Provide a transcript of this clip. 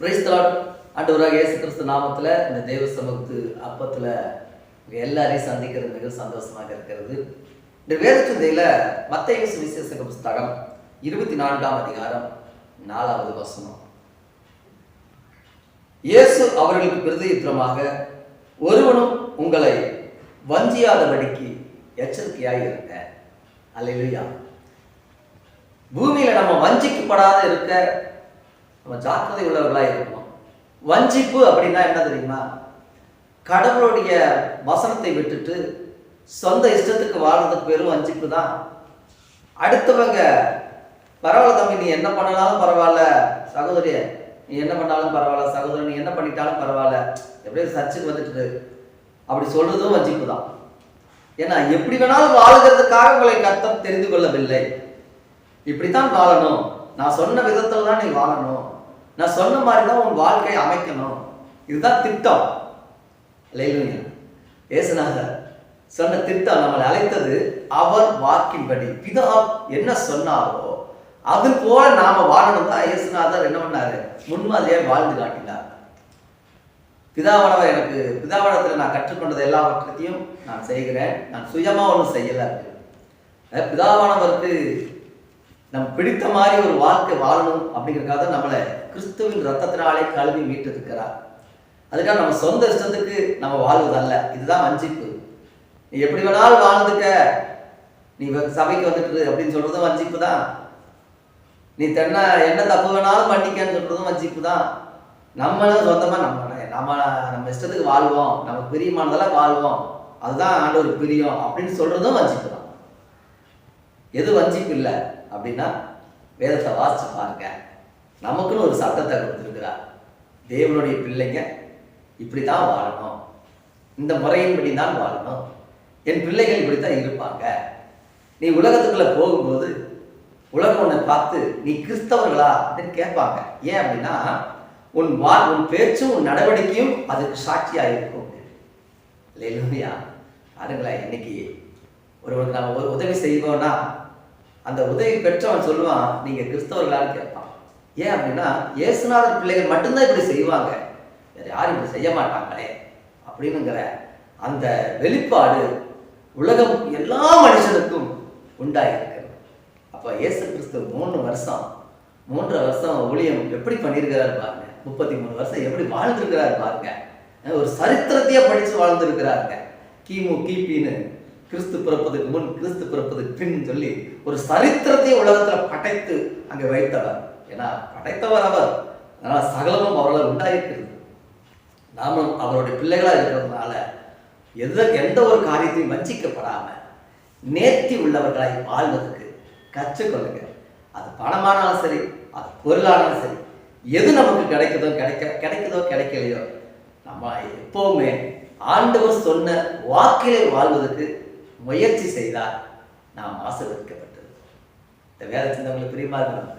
Praise the Lord ஆண்டவராக இயேசு கிறிஸ்து நாமத்தில் இந்த தெய்வ சமூகத்து அப்பத்தில் எல்லாரையும் சந்திக்கிறது மிக சந்தோஷமாக இருக்கிறது. இந்த வேத சிந்தையில் மத்திய சுவிசேஷக புஸ்தகம் இருபத்தி நான்காம் அதிகாரம் நாலாவது வசனம். இயேசு அவர்களுக்கு பிரதியுத்தரமாக ஒருவனும் உங்களை வஞ்சியாதபடிக்கு எச்சரிக்கையாக இருங்க. அல்லையா பூமியில நம்ம வஞ்சிக்கப்படாத இருக்க நம்ம ஜாக்கிரதை உள்ளவர்களாக இருக்கணும் வஞ்சிப்பு அப்படின்னா என்ன தெரியுமா? கடவுளுடைய வசனத்தை விட்டுட்டு சொந்த இஷ்டத்துக்கு வாழ்றதுக்கு பேரும் வஞ்சிப்பு தான். அடுத்தவங்க பரவாயில்ல தம்பி நீ என்ன பண்ணாலும் பரவாயில்ல சகோதரிய நீ என்ன பண்ணாலும் பரவாயில்ல சகோதரன் நீ என்ன பண்ணிட்டாலும் பரவாயில்ல எப்படியும் சர்ச்சுக்கு வந்துட்டு அப்படி சொல்றதும் வஞ்சிப்பு தான். ஏன்னா எப்படி வேணாலும் வாழுகிறதுக்காக உங்களை கத்தம் தெரிந்து கொள்ளவில்லை. இப்படித்தான் வாழணும். நான் சொன்ன விதத்தில் தான் நீ வாழணும். நான் சொன்ன மாதிரி தான் உன் வாழ்க்கையை அமைக்கணும். இதுதான் திட்டம். லைலுங்க. ஏசுநாதர் சொன்ன திட்டம் நம்மளை அழைத்தது அவர் வாக்கின்படி. பிதா என்ன சொன்னாரோ அது போல நாம வாழணும் தான் இயேசுநாதர் என்ன பண்ணாரு? முன்மாதிரியா வாழ்ந்து காட்டினார். பிதாவானவர் எனக்கு பிதாவடத்தில் நான் கற்றுக்கொண்டது எல்லாவற்றையும் நான் செய்கிறேன். நான் சுயமாக ஒன்றும் செய்யலை. பிதாவானவருக்கு நம் பிடித்த மாதிரி ஒரு வாழ்க்கை வாழணும் அப்படிங்கிறதுக்காக நம்மளை கிறிஸ்துவின் ரத்தத்தினாலே கழுவி மீட்டிருக்கிறார். அதுக்காக நம்ம சொந்த இஷ்டத்துக்கு நம்ம வாழ்வதல்ல. இதுதான் வஞ்சிப்பு. நீ எப்படி வேணாலும் வாழ்ந்துக்க. நீ சபைக்கு வந்துட்டு அப்படின்னு சொல்றதும் வஞ்சிப்பு தான். நீ தென்ன என்ன தப்பு வேணாலும் பண்ணிக்கன்னு சொல்றதும் வஞ்சிப்பு தான். நம்மளும் சொந்தமா நம்ம நம்ம நம்ம இஷ்டத்துக்கு வாழ்வோம். நமக்கு பிரியமானதெல்லாம் வாழ்வோம். அதுதான் ஆண்டவர் பிரியம் அப்படின்னு சொல்றதும் வஞ்சிப்பு தான். எது வஞ்சிப்பு இல்லை அப்படின்னா வேதத்தை வாசிச்சு பாருங்க. நமக்குன்னு ஒரு சட்டத்தை கொடுத்துருக்கிறார். தேவனுடைய பிள்ளைங்க இப்படி தான் வாழணும். இந்த முறையின்படி தான் வாழணும். என் பிள்ளைகள் இப்படி தான் இருப்பாங்க. நீ உலகத்துக்குள்ளே போகும்போது உலகம் உன்னை பார்த்து நீ கிறிஸ்தவர்களா அப்படின்னு கேட்பாங்க. ஏன் அப்படின்னா உன் வா உன் பேச்சும் உன் நடவடிக்கையும் அதுக்கு சாட்சியாக இருக்கும் இல்லையா பாருங்களேன் இன்னைக்கு ஒருவன் நம்ம ஒரு உதவி செய்வோம்னா அந்த உதவி பெற்றவன் சொல்லுவான் நீங்க கிறிஸ்தவர்களான்னு கேட்பான். ஏன் அப்படின்னா இயேசுநாதர் பிள்ளைகள் மட்டும்தான் இப்படி செய்வாங்க. வேற யாரும் இப்படி செய்ய மாட்டாங்களே அப்படின்னுங்கிற அந்த வெளிப்பாடு உலகம் எல்லா மனுஷனுக்கும் உண்டாயிருக்கிறது அப்போ இயேசு கிறிஸ்து மூணு வருஷம் மூன்றரை வருஷம் ஊழியம் எப்படி பண்ணியிருக்கிறாரு பாருங்க. முப்பத்தி மூணு வருஷம் எப்படி வாழ்ந்துருக்கிறாரு பாருங்க. ஒரு சரித்திரத்தையே படிச்சு வாழ்ந்துருக்கிறாருங்க கிமு கிபின்னு கிறிஸ்து பிறப்பதுக்கு முன் கிறிஸ்து பிறப்பதுக்கு பின் சொல்லி ஒரு சரித்திரத்தை உலகத்துல படைத்து அங்கே வைத்தவர். ஏன்னா படைத்தவர் அவர். அதனால சகலமும் அவரால் உண்டாயிருக்கிறது. நாமும் அவருடைய பிள்ளைகளா இருக்கிறதுனால எந்த எந்த ஒரு காரியத்தையும் வஞ்சிக்கப்படாம நேர்த்தி உள்ளவர்களாய் வாழ்வதற்கு கற்றுக்கொள்ளுங்க அது பணமானாலும் சரி அது பொருளானாலும் சரி எது நமக்கு கிடைக்குதோ கிடைக்க கிடைக்குதோ கிடைக்கலையோ நம்ம எப்பவுமே ஆண்டவர் சொன்ன வாக்கிலே வாழ்வதற்கு முயற்சி செய்தால் நாம் ஆசிர்வதிக்கப்பட்டது. இந்த வேலை சிந்தவங்களுக்கு பிரியமா இருக்கணும்